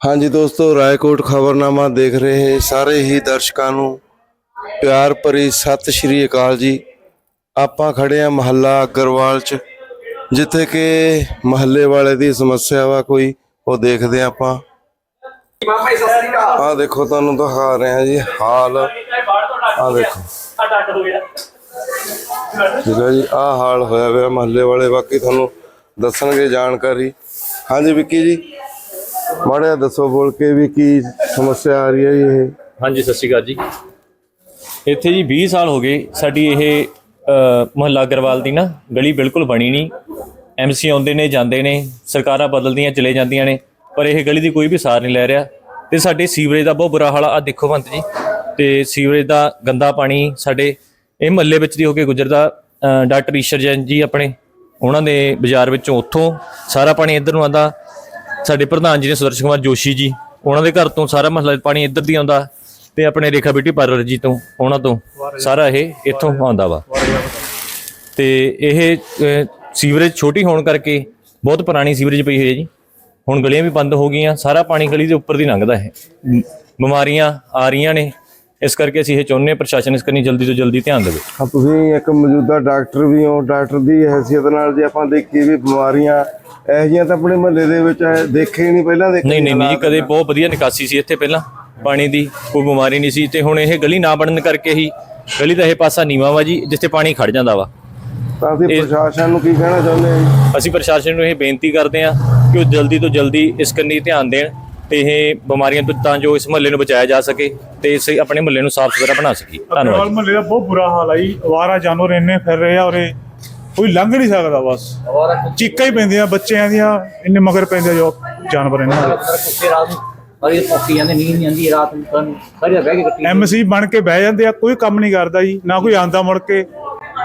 ਹਾਂਜੀ ਦੋਸਤੋ, ਰਾਏਕੋਟ ਖਬਰਨਾਮਾ ਦੇਖ ਰਹੇ ਸਾਰੇ ਹੀ ਦਰਸ਼ਕਾਂ ਨੂੰ ਪਿਆਰ ਭਰੀ ਸਤਿ ਸ਼੍ਰੀ ਅਕਾਲ ਜੀ। ਆਪਾਂ ਖੜੇ ਆ ਮਹੱਲਾ ਅਗਰਵਾਲ ਚ, ਜਿੱਥੇ ਕਿ ਮਹੱਲੇ ਵਾਲੇ ਦੀ ਸਮੱਸਿਆ ਵਾ ਕੋਈ, ਉਹ ਦੇਖਦੇ ਆ ਆਪਾਂ। ਆ ਦੇਖੋ, ਤੁਹਾਨੂੰ ਦਿਖਾ ਰਹੇ ਆ ਜੀ ਹਾਲ। ਆ ਦੇਖੋ। ਠੀਕ ਹੈ ਜੀ ਆ ਹਾਲ ਹੋਇਆ ਹੋਇਆ ਮਹੱਲੇ ਵਾਲੇ, ਬਾਕੀ ਤੁਹਾਨੂੰ ਦੱਸਣਗੇ ਜਾਣਕਾਰੀ। ਹਾਂਜੀ ਵਿੱਕੀ ਜੀ ਮਾੜਾ ਦੱਸੋ, ਬੋਲ ਕੇ ਵੀ ਕੀ ਸਮੱਸਿਆ ਆ ਰਹੀ ਹੈ ਜੀ ਇਹ? ਹਾਂਜੀ, ਸਤਿ ਸ਼੍ਰੀ ਅਕਾਲ ਜੀ। ਇੱਥੇ ਜੀ 20 ਸਾਲ ਹੋ ਗਏ ਸਾਡੀ ਇਹ ਮਹੱਲਾ ਅਗਰਵਾਲ ਦੀ ਨਾ ਗਲੀ ਬਿਲਕੁਲ ਬਣੀ ਨਹੀਂ। ਐਮਸੀ ਆਉਂਦੇ ਨੇ, ਜਾਂਦੇ ਨੇ, ਸਰਕਾਰਾਂ ਬਦਲਦੀਆਂ, ਚਲੇ ਜਾਂਦੀਆਂ ਨੇ, ਪਰ ਇਹ ਗਲੀ ਦੀ ਕੋਈ ਵੀ ਸਾਰ ਨਹੀਂ ਲੈ ਰਿਹਾ। ਤੇ ਸਾਡੇ ਸੀਵਰੇਜ ਦਾ ਬਹੁਤ ਬੁਰਾ ਹਾਲ ਆ। ਆਹ ਦੇਖੋ ਬੰਤ ਜੀ, ਤੇ ਸੀਵਰੇਜ ਦਾ ਗੰਦਾ ਪਾਣੀ ਸਾਡੇ ਇਹ ਮਹੱਲੇ ਵਿੱਚ ਦੀ ਹੋ ਕੇ ਗੁਜ਼ਰਦਾ ਡਾਕਟਰ ਈਸ਼ਰ ਜੈਨ ਜੀ ਆਪਣੇ, ਉਹਨਾਂ ਦੇ ਬਾਜ਼ਾਰ ਵਿੱਚੋਂ ਉੱਥੋਂ ਸਾਰਾ ਪਾਣੀ ਇੱਧਰ ਨੂੰ ਆਉਂਦਾ। ਸਾਡੇ ਪ੍ਰਧਾਨ ਜੀ ਨੇ ਸੁਦਰਸ਼ਨ ਕੁਮਾਰ ਜੋਸ਼ੀ ਜੀ, ਉਹਨਾਂ ਦੇ ਘਰ ਤੋਂ ਸਾਰਾ ਮਸਲਾ ਪਾਣੀ ਇੱਧਰ ਦੀ ਆਉਂਦਾ ਤੇ ਆਪਣੇ ਰੇਖਾ ਬਿਊਟੀ ਪਾਰਲਰ ਜੀ ਤੋਂ, ਉਹਨਾਂ ਤੋਂ ਸਾਰਾ ਇਹ ਇੱਥੋਂ ਆਉਂਦਾ ਵਾ। ਤੇ ਇਹ ਸੀਵਰੇਜ ਛੋਟੀ ਹੋਣ ਕਰਕੇ ਬਹੁਤ ਪੁਰਾਣੀ ਸੀਵਰੇਜ ਪਈ ਹੋਈ ਹੈ ਜੀ। ਹੁਣ ਗਲੀਆਂ ਵੀ ਬੰਦ ਹੋ ਗਈਆਂ, ਸਾਰਾ ਪਾਣੀ ਗਲੀ ਦੇ ਉੱਪਰ ਦੀ ਲੰਘਦਾ ਹੈ। ਬਿਮਾਰੀਆਂ ਆ ਰਹੀਆਂ ਨੇ ਇਸ ਕਰਕੇ ਅਸੀਂ ਇਹ ਚਾਹੁੰਦੇ ਹਾਂ ਪ੍ਰਸ਼ਾਸਨ ਇਸ ਕਰਨੀ ਜਲਦੀ ਤੋਂ ਜਲਦੀ ਧਿਆਨ ਦੇਵੇ। ਆ ਤੁਸੀਂ ਇੱਕ ਮੌਜੂਦਾ ਡਾਕਟਰ ਵੀ ਹੋ ਡਾਕਟਰ ਦੀ ਹੈਸੀਅਤ ਨਾਲ ਜੇ ਆਪਾਂ ਦੇਖੀਏ ਵੀ ਬਿਮਾਰੀਆਂ ਇਹੋ ਜਿਹੀਆਂ ਤਾਂ ਆਪਣੇ ਮਹੱਲੇ ਦੇ ਵਿੱਚ ਹੈ, ਦੇਖੇ ਹੀ ਨਹੀਂ ਪਹਿਲਾਂ ਦੇਖੇ ਨਹੀਂ ਨਹੀਂ ਜੀ ਕਦੇ ਬਹੁਤ ਵਧੀਆ ਨਿਕਾਸੀ ਸੀ ਇੱਥੇ ਪਹਿਲਾਂ ਪਾਣੀ ਦੀ ਕੋਈ ਬਿਮਾਰੀ ਨਹੀਂ ਸੀ ਤੇ ਹੁਣ ਇਹ ਗਲੀ ਨਾ ਬਣਨ ਕਰਕੇ ਹੀ ਗਲੀ ਦਾ ਇਹ ਪਾਸਾ ਨੀਵਾ ਵਾ ਜੀ ਜਿੱਥੇ ਪਾਣੀ ਖੜ ਜਾਂਦਾ ਵਾ। ਤਾਂ ਅਸੀਂ ਪ੍ਰਸ਼ਾਸਨ ਨੂੰ ਕੀ ਕਹਿਣਾ ਚਾਹੁੰਦੇ ਹਾਂ ਅਸੀਂ ਪ੍ਰਸ਼ਾਸਨ ਨੂੰ ਇਹ ਬੇਨਤੀ ਕਰਦੇ ਹਾਂ ਕਿ ਉਹ ਜਲਦੀ ਤੋਂ ਜਲਦੀ ਇਸ ਕੰਨੀ ਧਿਆਨ ਦੇਣ ਤੇ ਇਹ ਬਿਮਾਰੀਆਂ ਤੋਂ ਤਾਂ ਜੋ ਇਸ ਮਹੱਲੇ ਨੂੰ ਬਚਾਇਆ ਜਾ ਸਕੇ ਤੇ ਇਸ ਆਪਣੇ ਮਹੱਲੇ ਨੂੰ ਸਾਫ਼ ਸੁਥਰਾ ਬਣਾ ਸਕੀਏ। ਧੰਨਵਾਦ ਮਹੱਲੇ ਦਾ ਬਹੁਤ ਬੁਰਾ ਹਾਲ ਆ ਜੀ। ਅਵਾਰਾ ਜਾਨਵਰ ਇੰਨੇ ਫਿਰ ਰਹੇ ਆ ਔਰੇ ਕੋਈ ਲੰਘ ਨਹੀਂ ਸਕਦਾ ਬਸ। ਚੀਕਾਂ ਹੀ ਪੈਂਦੀਆਂ ਬੱਚਿਆਂ ਦੀਆਂ ਇੰਨੇ ਮਗਰ ਪੈਂਦੇ ਜੋ ਜਾਨਵਰ ਇਹਨਾਂ ਦੇ ਕੁੱਤੇ ਰਾਤ ਨੂੰ ਸਾਰੀ ਪੱਕੀ ਜਾਂਦੇ ਨੀਂਦ ਨਹੀਂ ਆਉਂਦੀ ਰਾਤ ਨੂੰ ਸਾਨੂੰ ਸਾਰੀ ਬਹਿ ਕੇ ਕੱਟੀ ਐਮਸੀ ਬਣ ਕੇ ਬਹਿ ਜਾਂਦੇ ਆ ਕੋਈ ਕੰਮ ਨਹੀਂ ਕਰਦਾ ਜੀ ਨਾ ਕੋਈ ਆਂਦਾ ਮੁੜ ਕੇ।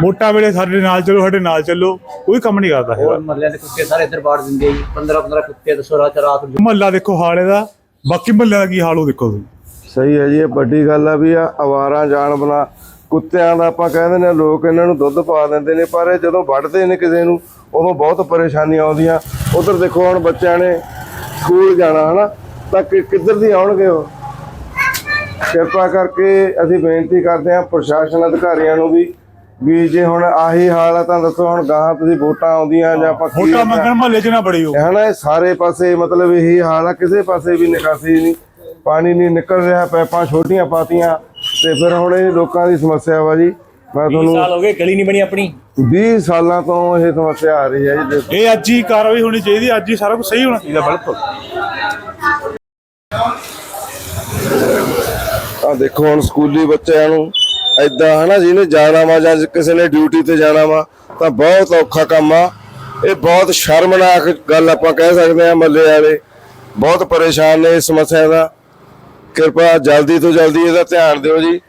ਮੋਟਾ ਵੇਲੇ ਸਾਡੇ ਨਾਲ ਚੱਲੋ ਸਾਡੇ ਨਾਲ ਚੱਲੋ ਕੋਈ ਕੰਮ ਨਹੀਂ ਕਰਦਾ ਹੋਰ ਹੈਗਾ ਮਹੱਲਿਆਂ ਦੇ ਕੁੱਤੇ ਸਾਰੇ ਇੱਧਰ ਬਾੜ ਦਿੰਦੇ ਆ ਜੀ 15 15 ਕੁੱਤੇ ਦੱਸੋ ਰਾਤ ਰਾਤ ਨੂੰ। ਮਹੱਲਾ ਦੇਖੋ ਹਾਲ ਇਹਦਾ ਬਾਕੀ ਮਹੱਲਿਆਂ ਦਾ ਕੀ ਹਾਲ ਉਹ ਦੇਖੋ ਤੁਸੀਂ। ਸਹੀ ਹੈ ਜੀ ਇਹ ਵੱਡੀ ਗੱਲ ਆ ਵੀ ਆ ਅਵਾਰਾ ਜਾਨਵਰਾਂ ਕੁੱਤਿਆਂ ਦਾ ਆਪਾਂ ਕਹਿੰਦੇ ਨੇ ਲੋਕ ਇਹਨਾਂ ਨੂੰ ਦੁੱਧ ਪਾ ਦਿੰਦੇ ਨੇ ਪਰ ਇਹ ਜਦੋਂ ਵੱਢਦੇ ਨੇ ਕਿਸੇ ਨੂੰ ਉਦੋਂ ਬਹੁਤ ਪਰੇਸ਼ਾਨੀਆਂ ਆਉਂਦੀਆਂ। ਉਧਰ ਦੇਖੋ ਹੁਣ ਬੱਚਿਆਂ ਨੇ ਸਕੂਲ ਜਾਣਾ ਹਨਾ? ਤਾਂ ਕਿ ਕਿੱਧਰ ਦੀ ਆਉਣਗੇ ਉਹ? ਕਿਰਪਾ ਕਰਕੇ ਅਸੀਂ ਬੇਨਤੀ ਕਰਦੇ ਹਾਂ ਪ੍ਰਸ਼ਾਸਨ ਅਧਿਕਾਰੀਆਂ ਨੂੰ ਵੀ ਵੀ ਜੇ ਹੁਣ ਆਹੀ ਹਾਲ ਆ ਤਾਂ ਦੱਸੋ ਹੁਣ ਗਾਹਾਂ ਤੁਸੀਂ ਵੋਟਾਂ ਆਉਂਦੀਆਂ ਜਾਂ ਆਪਾਂ ਕੀ ਮੋਟਾ ਮੰਗਣ ਮਹੱਲੇ 'ਚ ਨਾ ਬੜੀ ਹੋ ਹਨਾ ਇਹ ਸਾਰੇ ਪਾਸੇ ਮਤਲਬ ਇਹੀ ਹਾਲ ਆ ਕਿਸੇ ਪਾਸੇ ਵੀ ਨਿਕਾਸੀ ਨਹੀਂ। ਪਾਣੀ ਨਹੀਂ ਨਿਕਲ ਰਿਹਾ ਪੈਪਾਂ ਛੋਟੀਆਂ ਪਾਤੀਆਂ ਤੇ ਫਿਰ ਹੁਣ ਇਹ ਲੋਕਾਂ ਦੀ ਸਮੱਸਿਆ ਵਾ ਜੀ। ਮੈਂ 20 ਤੁਹਾਨੂੰ ਸਾਲ ਹੋ ਗਏ ਗਲੀ ਨਹੀਂ ਬਣੀ ਆਪਣੀ। 20 ਸਾਲਾਂ ਤੋਂ ਇਹ ਸਮੱਸਿਆ ਆ ਰਹੀ ਹੈ ਜੀ। ਇਹ ਅੱਜ ਹੀ ਕਾਰਵਾਈ ਹੋਣੀ ਚਾਹੀਦੀ ਅੱਜ ਹੀ ਸਾਰਾ ਕੁਝ ਸਹੀ ਹੋਣਾ ਚਾਹੀਦਾ ਬਿਲਕੁਲ। ਆਹ ਦੇਖੋ ਹੁਣ ਸਕੂਲੀ ਬੱਚਿਆਂ ਨੂੰ ਐਦਾਂ ਹਨਾ ਜਿਹਨੇ ਜਾਣਾ ਵਾ ਜਾਂ ਕਿਸੇ ਨੇ ਡਿਊਟੀ ਤੇ ਜਾਣਾ ਵਾ, ਤਾਂ ਬਹੁਤ ਔਖਾ ਕੰਮ ਆ। ਇਹ ਬਹੁਤ ਸ਼ਰਮਨਾਕ ਗੱਲ ਆਪਾਂ ਕਹਿ ਸਕਦੇ ਆ ਮੱਲੇ ਵਾਲੇ। ਬਹੁਤ ਪਰੇਸ਼ਾਨ ਨੇ ਇਸ ਸਮੱਸਿਆ ਦਾ। ਕਿਰਪਾ ਜਲਦੀ ਤੋਂ ਜਲਦੀ ਇਹਦਾ ਧਿਆਨ ਦਿਓ ਜੀ।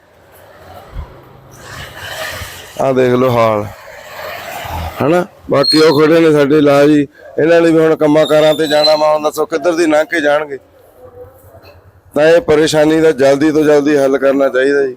ਆਹ ਦੇਖ ਲਓ ਹਾਲ। ਹਨਾ? ਬਾਕੀ ਉਹ ਖੜੇ ਨੇ ਸਾਡੇ ਲਾ ਜੀ। ਇਹਨਾਂ ਨੇ ਵੀ ਹੁਣ ਕੰਮਾਂ ਕਾਰਾਂ ਤੇ ਜਾਣਾ ਵਾ, ਹੁਣ ਦੱਸੋ ਕਿੱਧਰ ਦੀ ਲੰਘ ਕੇ ਜਾਣਗੇ। ਤਾਂ ਇਹ ਪਰੇਸ਼ਾਨੀ ਦਾ ਜਲਦੀ ਤੋਂ ਜਲਦੀ ਹੱਲ ਕਰਨਾ ਚਾਹੀਦਾ ਜੀ।